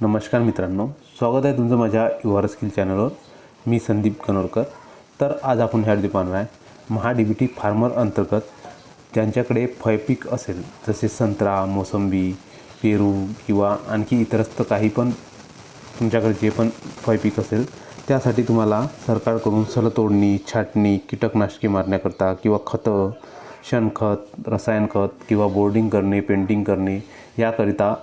नमस्कार मित्रांनो स्वागत आहे तुमचं माझ्या युआर स्किल चॅनलवर. मी संदीप कनोरकर. तर आज आपण ह्या पाहणार आहे Maha D B T farmer अंतर्गत ज्यांच्याकडे फळपीक असेल जसे संत्रा मोसंबी पेरू किंवा आणखी इतरस्त काही पण तुमच्याकडे जे पण फळपीक असेल त्यासाठी तुम्हाला सरकारकडून सलतोडणी छाटणी कीटकनाशके मारण्याकरता किंवा खतं शेणखत रसायन खत किंवा बोर्डिंग करणे पेंटिंग करणे याकरिता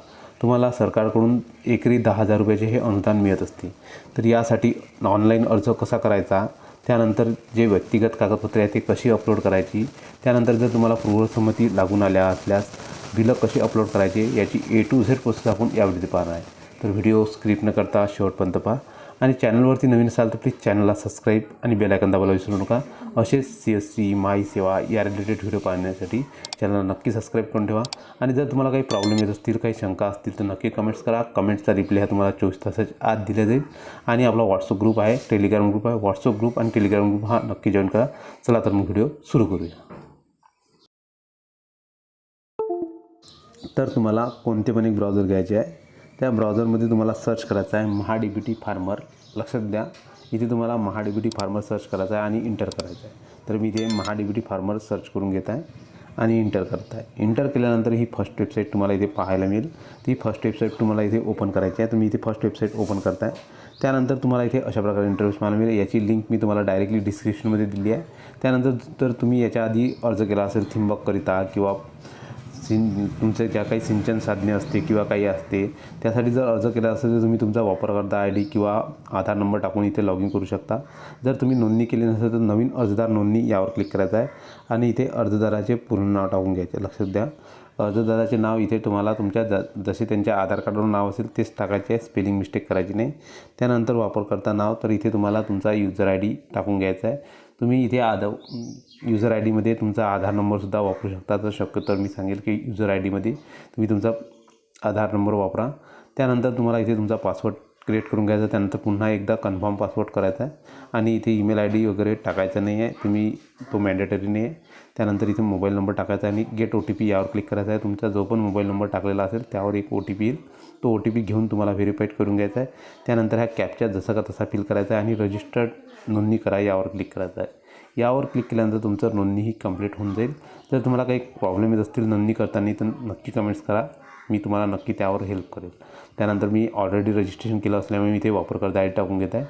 तुम्हाला सरकारकडून एकरी दहा हजार रुपयाचे हे अनुदान मिळत असते. तर यासाठी ऑनलाईन अर्ज कसा करायचा? त्यानंतर जे व्यक्तिगत कागदपत्रे आहेत ते कशी अपलोड करायची? त्यानंतर जर तुम्हाला पूर्वसंमती लागून आल्या असल्यास बिलं कशी अपलोड करायचे? याची ए टू झेड प्रोसेस आपण यावेळी पाहणार आहे. तर व्हिडिओ स्क्रिप्ट न करता शेवटपर्यंत पहा. आणि चॅनलवरती नवीन असाल तर प्लीज चॅनलला सबस्क्राईब आणि बेलायकन दाबायला विसरू नका. असेच सी एस सी माई सेवा या रिलेटेड व्हिडिओ पाहण्यासाठी चॅनलला नक्की सबस्क्राईब करून ठेवा. आणि जर तुम्हाला काही प्रॉब्लेम येत असतील काही शंका असतील तर नक्की कमेंट्स करा. कमेंट्सचा रिप्लाय हा तुम्हाला चोवीस तासाच्या आत दिला जाईल. आणि आपला व्हॉट्सअप ग्रुप आहे टेलिग्राम ग्रुप आहे. व्हॉट्सअप ग्रुप आणि टेलिग्राम ग्रुप हा नक्की जॉईन करा. चला तर मग व्हिडिओ सुरू करूया. तर तुम्हाला कोणते पण एक ब्राउझर घ्यायचे आहे. त्या ब्राउझरमध्ये तुम्हाला सर्च करायचं आहे महाडीबीटी फार्मर. लक्षात द्या इथे तुम्हाला महाडीबीटी फार्मर सर्च करायचं आहे आणि इंटर करायचं आहे. तर मी इथे महाडीबीटी फार्मर सर्च करून घेत आहे आणि इंटर करत आहे. इंटर केल्यानंतर ही फर्स्ट वेबसाईट तुम्हाला इथे पाहायला मिळेल. ती फर्स्ट वेबसाईट तुम्हाला इथे ओपन करायची आहे. तर मी इथे फर्स्ट वेबसाईट ओपन करत आहे. त्यानंतर तुम्हाला इथे अशा प्रकारे इंटरव्ह्यूज पाहायला मिळेल. याची लिंक मी तुम्हाला डायरेक्टली डिस्क्रिप्शनमध्ये दिली आहे. त्यानंतर जर तुम्ही याच्या आधी अर्ज केला असेल थिंबककरिता किंवा सिं तुमचे ज्या काही सिंचन साधने असते किंवा काही असते त्यासाठी जर अर्ज केला असेल तर तुम्ही तुमचा वापरकर्ता आय डी किंवा आधार नंबर टाकून इथे लॉग इन करू शकता. जर तुम्ही नोंदणी केली नसेल तर नवीन अर्जदार नोंदणी यावर क्लिक करायचं आहे आणि इथे अर्जदाराचे पूर्ण नाव टाकून घ्यायचे लक्षात द्या. अर्जदाराचे नाव इथे तुम्हाला तुमच्या ज जसे त्यांच्या आधार कार्डवर नाव असेल तेच टाकायचे आहे. स्पेलिंग मिस्टेक करायची नाही. त्यानंतर वापरकर्ता नाव तर इथे तुम्हाला तुमचा युजर आय डी टाकून घ्यायचा आहे. तुम्ही इथे आधार युजर आय डीमध्ये तुमचा आधार नंबरसुद्धा वापरू शकता. तर शक्यतो मी सांगेल की युजर आय डीमध्ये तुम्ही तुमचा आधार नंबर वापरा. त्यानंतर तुम्हाला इथे तुमचा पासवर्ड क्रिएट करून घ्यायचा त्यानंतर पुन्हा एकदा कन्फर्म पासवर्ड करायचा आहे. आणि इथे ईमेल आय डी वगैरे टाकायचा नाही आहे. तुम्ही तो मॅन्डेटरी नाही आहे. त्यानंतर इथे मोबाईल नंबर टाकायचा आहे आणि गेट ओ टी पी यावर क्लिक करायचा आहे. तुमचा जो पण मोबाईल नंबर टाकलेला असेल त्यावर एक ओ टी पी येईल. तो ओ टी पी घेऊन तुम्हाला व्हेरीफाईड करून घ्यायचा आहे. त्यानंतर ह्या कॅपचा जसा का तसा फिल करायचा आहे आणि रजिस्टर्ड नोंदणी करा यावर क्लिक करायचं आहे. यावर क्लिक केल्यानंतर तुमचं नोंदणी ही कंप्लीट होऊन जाईल. जर तुम्हाला काही प्रॉब्लेम येत असतील नोंदणी करताना तर नक्की कमेंट्स करा. मी तुम्हाला नक्की त्यावर हेल्प करेल. त्यानंतर मी ऑलरेडी रजिस्ट्रेशन केलं असल्यामुळे मी ते वापरकर्ता आय डी टाकून घेत आहे.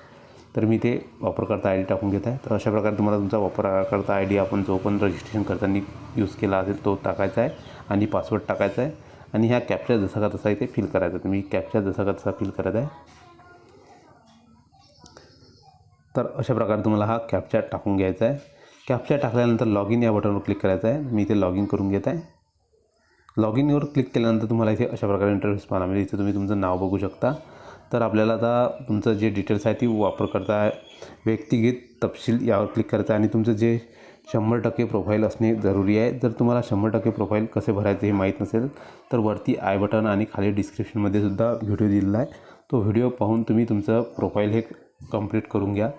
तर मी ते वापरकर्ता आय डी टाकून घेत आहे. तर अशा प्रकारे तुम्हाला तुमचा वापरकर्ता आय डी आपण जो पण रजिस्ट्रेशन करताना यूज केला असेल तो टाकायचा आहे आणि पासवर्ड टाकायचा आहे. आणि ह्या कॅप्चर जसा का तसा इथे फिल करायचा तुम्ही कॅप्चर जसा का तसा फिल करत आहे. तर अशा प्रकारे तुम्हाला हा कॅपचा टाकून घ्यायचा आहे. कॅपचा टाकल्यानंतर लॉग इन या बटनवर क्लिक करायचं आहे. मी इथे लॉग इन करून घेत आहे. लॉग इनवर क्लिक केल्यानंतर तुम्हाला इथे अशा प्रकारे इंटरव्ह्यूज पाहायला मिळेल इथे तुम्ही तुमचं नाव बघू शकता. तर आपल्याला आता तुमचं जे डिटेल्स आहे ती वापरकर्ता व्यक्तिगत तपशील यावर क्लिक करायचं आहे. आणि तुमचं जे शंभर टक्के प्रोफाईल असणे जरुरी आहे. जर तुम्हाला शंभर टक्के प्रोफाईल कसे भरायचे हे माहीत नसेल तर वरती आय बटन आणि खाली डिस्क्रिप्शनमध्ये सुद्धा व्हिडिओ दिलेला आहे. तो व्हिडिओ पाहून तुम्ही तुमचं प्रोफाईल हे कंप्लीट करून घ्या.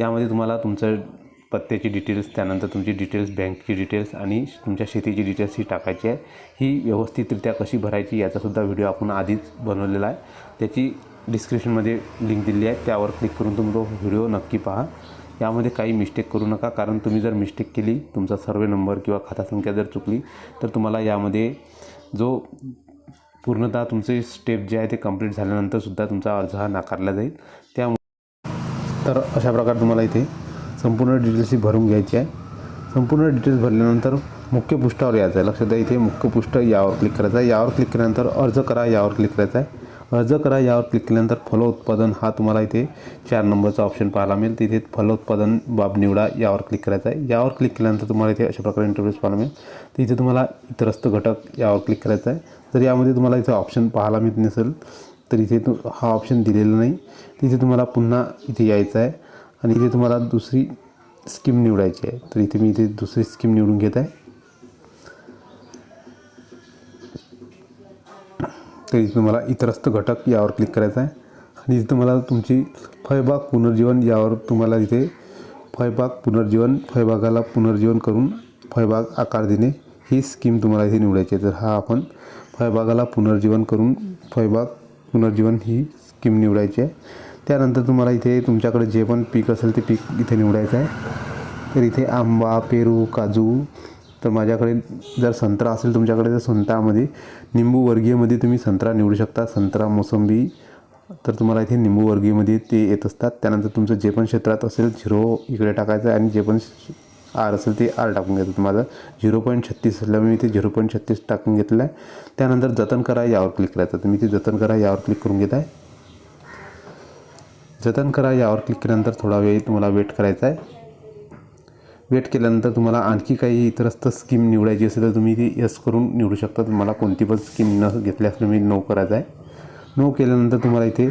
यामध्ये तुम्हाला तुमचं पत्त्याची डिटेल्स त्यानंतर तुमची डिटेल्स बँकची डिटेल्स आणि तुमच्या शेतीची डिटेल्स ही टाकायची आहे. ही व्यवस्थितरित्या कशी भरायची याचासुद्धा व्हिडिओ आपण आधीच बनवलेला आहे. त्याची डिस्क्रिप्शनमध्ये लिंक दिली आहे. त्यावर क्लिक करून तुम्ही तो व्हिडिओ नक्की पहा. यामध्ये काही मिस्टेक करू नका कारण तुम्ही जर मिस्टेक केली तुमचा सर्वे नंबर किंवा खाता संख्या जर चुकली तर तुम्हाला यामध्ये जो पूर्णतः तुमचे स्टेप जे आहे ते कंप्लीट झाल्यानंतरसुद्धा तुमचा अर्ज हा नाकारला जाईल. त्यामुळे तर अशा प्रकारे तुम्हाला इथे संपूर्ण डिटेल्सही भरून घ्यायची आहे. संपूर्ण डिटेल्स भरल्यानंतर मुख्य पृष्ठावर यायचं आहे. लक्षात द्या इथे मुख्य पृष्ठ यावर क्लिक करायचं आहे. यावर क्लिक केल्यानंतर अर्ज करा यावर क्लिक करायचा आहे. अर्ज करा यावर क्लिक केल्यानंतर फलोत्पादन हा तुम्हाला इथे चार नंबरचा ऑप्शन पाहायला मिळेल. तिथे फलोत्पादन बाब निवडा यावर क्लिक करायचं आहे. यावर क्लिक केल्यानंतर तुम्हाला इथे अशा प्रकारे इंटरव्ह्यूज पाहायला मिळेल. तिथे तुम्हाला इतरस्त घटक यावर क्लिक करायचा आहे. तर यामध्ये तुम्हाला इथे ऑप्शन पाहायला मिळत नसेल तर इथे तु हा ऑप्शन दिलेला नाही. तिथे तुम्हाला पुन्हा इथे यायचं आहे. आणि इथे तुम्हाला दुसरी स्कीम निवडायची आहे. तर इथे मी इथे दुसरी स्कीम निवडून घेत आहे. तर इथे तुम्हाला इतरस्त घटक यावर क्लिक करायचा आहे. आणि इथे तुम्हाला तुमची फळबाग पुनर्जीवन यावर तुम्हाला इथे फळबाग पुनर्जीवन फळबागाला पुनर्जीवन करून फळबाग आकार देणे. ही स्कीम तुम्हाला इथे निवडायची आहे. तर हा आपण फळबागाला पुनर्जीवन करून फळबाग पुनर्जीवन ही स्कीम निवडायची आहे. त्यानंतर तुम्हाला इथे तुमच्याकडे जे पण पीक असेल ते पीक इथे निवडायचं आहे. तर इथे आंबा पेरू काजू तर माझ्याकडे जर संत्रा असेल तुमच्याकडे तर संत्रामध्ये निंबू वर्गीयमध्ये तुम्ही संत्रा निवडू शकता. संत्रा मोसंबी तर तुम्हाला इथे निंबू वर्गीयमध्ये ते येत असतात. त्यानंतर तुमचं जे पण क्षेत्रात असेल झिरो इकडे टाकायचं आहे आणि जे पण आर असेल ते आर टाकून घ्यायचं माझं झिरो पॉईंट छत्तीस असल्यामुळे मी ते झिरो पॉईंट छत्तीस टाकून घेतलं आहे त्यानंतर जतन करा यावर क्लिक करायचं. तर मी ते जतन करा यावर क्लिक करून घेत आहे. जतन करा यावर क्लिक केल्यानंतर थोडा वेळ तुम्हाला वेट करायचा आहे. वेट केल्यानंतर तुम्हाला आणखी काही इतरस्त स्कीम निवडायची असेल तर तुम्ही ती यस करून निवडू शकता. तुम्हाला कोणती पण स्कीम न घेतल्यास मी नो करायचं आहे. नो केल्यानंतर तुम्हाला इथे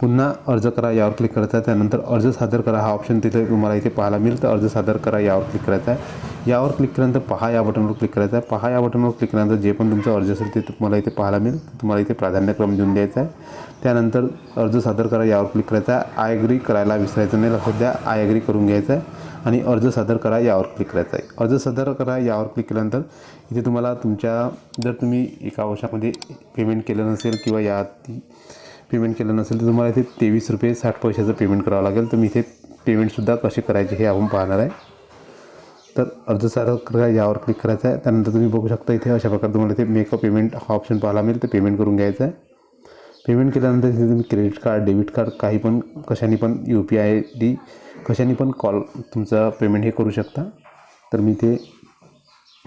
पुन्हा अर्ज करा यावर क्लिक करायचा आहे. त्यानंतर अर्ज सादर करा. हा ऑप्शन तिथे तुम्हाला इथे पाहायला मिळेल. तर अर्ज सादर करा यावर क्लिक करायचा आहे. यावर क्लिक केल्यानंतर पहा या बटनवर क्लिक करायचं आहे. पहा या बटनवर क्लिक केल्यानंतर जे पण तुमचा अर्ज असेल ते तुम्हाला इथे पाहायला मिळेल. तुम्हाला इथे प्राधान्यक्रम देऊन द्यायचा आहे. त्यानंतर अर्ज सादर करा यावर क्लिक करायचा आहे. आय अग्री करायला विसरायचं नाही. लक्षात द्या आय ॲग्री करून घ्यायचं आहे. आणि अर्ज सादर करा यावर क्लिक करायचा आहे. अर्ज सादर करा यावर क्लिक केल्यानंतर इथे तुम्हाला तुमच्या जर तुम्ही एका वर्षामध्ये पेमेंट केलं नसेल किंवा या पेमेंट केलं नसेल तर तुम्हाला इथे तेवीस रुपये साठ पैशाचं पेमेंट करावं लागेल. तर मी इथे पेमेंटसुद्धा कसे करायचे हे आपण पाहणार आहे. तर अर्ज सारखं यावर क्लिक करायचं आहे. त्यानंतर तुम्ही बघू शकता इथे अशा प्रकारे तुम्हाला इथे मेक अ पेमेंट हा ऑप्शन पाहायला मिळेल. तर पेमेंट करून घ्यायचं आहे. पेमेंट केल्यानंतर इथे तुम्ही क्रेडिट कार्ड डेबिट कार्ड काही पण कशाने पण यू पी आय डी कशाने पण कॉल तुमचं पेमेंट हे करू शकता. तर मी ते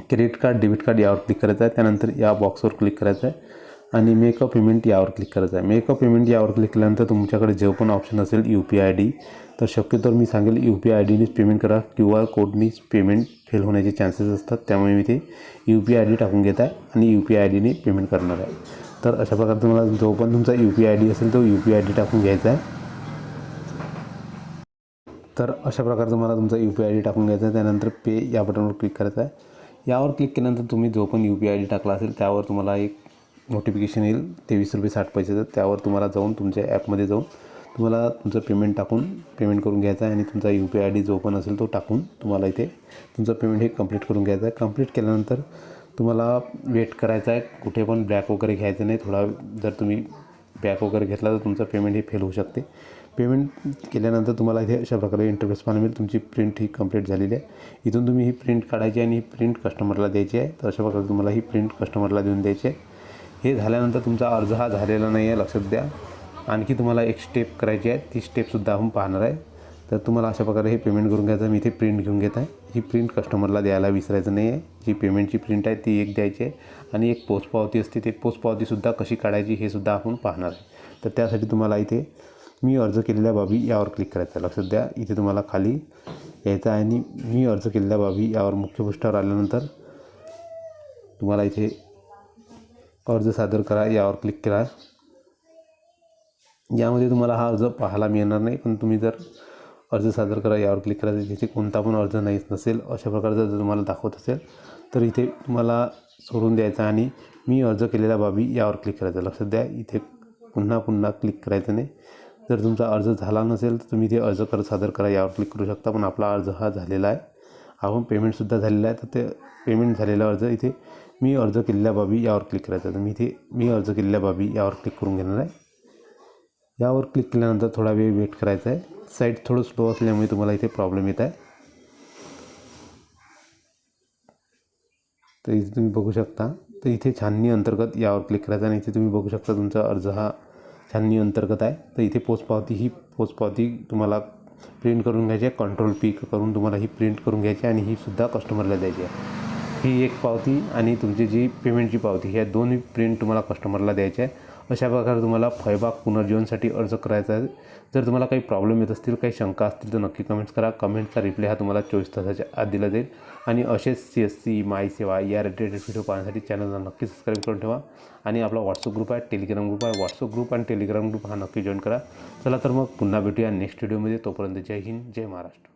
क्रेडिट कार्ड डेबिट कार्ड यावर क्लिक करायचं आहे. त्यानंतर या बॉक्सवर क्लिक करायचं आहे. आणि मेकअप पेमेंट यावर क्लिक करायचं आहे. मेकअप पेमेंट यावर क्लिक केल्यानंतर तुमच्याकडे जे पण ऑप्शन असेल यू पी आय डी तर शक्यतो मी सांगेल यू पी आय डीनेच पेमेंट करा. क्यू आर कोडनीच पेमेंट फेल होण्याचे चान्सेस असतात. त्यामुळे मी ते यू पी आय डी टाकून घेत आहे आणि यू पी आय डीने पेमेंट करणार आहे. तर अशा प्रकारे तुम्हाला जो पण तुमचा यू पी आय डी असेल तो यू पी आय डी टाकून घ्यायचा आहे. तर अशा प्रकारे तुम्हाला तुमचा यू पी आय डी टाकून घ्यायचा आहे. त्यानंतर पे या बटनवर क्लिक करायचं आहे. यावर क्लिक केल्यानंतर तुम्ही जो पण यू पी आय डी टाकला असेल त्यावर तुम्हाला एक नोटिफिकेशन येईल तेवीस रुपये साठ पैशाचं त्यावर तुम्हाला जाऊन तुमच्या ॲपमध्ये जाऊन तुम्हाला तुमचं पेमेंट टाकून पेमेंट करून घ्यायचं आहे आणि तुमचा यू पी आय डी जो पण असेल तो टाकून तुम्हाला इथे तुमचं पेमेंट हे कंप्लीट करून घ्यायचं आहे. कंप्लीट केल्यानंतर तुम्हाला वेट करायचं आहे. कुठे पण ब्लॅक वगैरे घ्यायचं नाही. थोडा जर तुम्ही बॅक वगैरे घेतला तर तुमचं पेमेंट हे फेल होऊ शकते. पेमेंट केल्यानंतर तुम्हाला इथे अशा प्रकारे इंटरफेस पाहायला मिळेल. तुमची प्रिंट ही कंप्लीट झालेली आहे. इथून तुम्ही ही प्रिंट काढायची आणि ही प्रिंट कस्टमरला द्यायची आहे. तर अशा प्रकारे तुम्हाला ही प्रिंट कस्टमरला देऊन द्यायची आहे. हे झाल्यानंतर तुमचा अर्ज हा झालेला नाही आहे लक्षात द्या. आणखी तुम्हाला एक स्टेप करायची आहे ती स्टेपसुद्धा आपण पाहणार आहे. तर तुम्हाला अशा प्रकारे हे पेमेंट करून घ्यायचं मी इथे प्रिंट घेऊन घेत आहे. ही प्रिंट कस्टमरला द्यायला विसरायचं नाही आहे. जी पेमेंटची प्रिंट आहे ती एक द्यायची आहे. आणि एक पोचपावती असते ते पोचपावतीसुद्धा कशी काढायची हे सुद्धा आपण पाहणार आहे. तर त्यासाठी तुम्हाला इथे मी अर्ज केलेल्या बाबी यावर क्लिक करायचं आहे. लक्षात द्या इथे तुम्हाला खाली यायचं आहे. आणि मी अर्ज केलेल्या बाबी यावर मुख्य पृष्ठावर आल्यानंतर तुम्हाला इथे अर्ज सादर करा यावर क्लिक करा. यामध्ये तुम्हाला हा अर्ज पाहायला मिळणार नाही पण तुम्ही जर अर्ज सादर करा यावर क्लिक करा. तिथे कोणता पण अर्ज नाहीच नसेल. अशा प्रकारचा जर तुम्हाला दाखवत असेल तर इथे तुम्हाला सोडून द्यायचा आणि मी अर्ज केलेल्या बाबी यावर क्लिक करायचं. लक्षात द्या इथे पुन्हा पुन्हा क्लिक करायचं नाही. जर तुमचा अर्ज झाला नसेल तर तुम्ही ते अर्ज कर सादर करा यावर क्लिक करू शकता. पण आपला अर्ज हा झालेला आहे. आपण पेमेंटसुद्धा झालेला आहे. तर ते पेमेंट झालेला अर्ज इथे मी अर्ज केलेल्या बाबी यावर क्लिक करायचं तर मी इथे मी अर्ज केलेल्या बाबी यावर क्लिक करून घेणार आहे. यावर क्लिक केल्यानंतर थोडा वेळ वेट करायचा आहे. साईट थोडं स्लो असल्यामुळे तुम्हाला इथे प्रॉब्लेम येत आहे. तर इथे तुम्ही बघू शकता. तर इथे छाननी अंतर्गत यावर क्लिक करायचं आणि इथे तुम्ही बघू शकता तुमचा अर्ज हा छाननी अंतर्गत आहे. तर इथे पोचपावती ही पोचपावती तुम्हाला प्रिंट करून घ्यायची आहे. कंट्रोल पी करून तुम्हाला ही प्रिंट करून घ्यायची आहे आणि ही सुद्धा कस्टमरला द्यायची आहे. ही एक पावती आणि तुमची जी पेमेंटची पावती ह्या दोन्ही प्रिंट तुम्हाला कस्टमरला द्यायच्या आहे अशा प्रकारे तुम्हाला फळबाग पुनर्जीवनसाठी अर्ज करायचा आहे. जर तुम्हाला काही प्रॉब्लेम येत असतील काही शंका असतील तर नक्की कमेंट्स करा. कमेंटचा रिप्लाय हा तुम्हाला चोवीस तासाच्या आत दिला जाईल. आणि असेच सी एस सी माय सेवा या रिलेटेड व्हिडिओ पाहण्यासाठी चॅनलला नक्की सबस्क्राईब करून ठेवा. आणि आपला व्हॉट्सअप ग्रुप आहे टेलिग्राम ग्रुप आहे. व्हॉट्सअप ग्रुप आणि टेलिग्राम ग्रुप हा नक्की जॉईन करा. चला तर मग पुन्हा भेटूया नेक्स्ट व्हिडिओमध्ये तोपर्यंत जय हिंद जय महाराष्ट्र.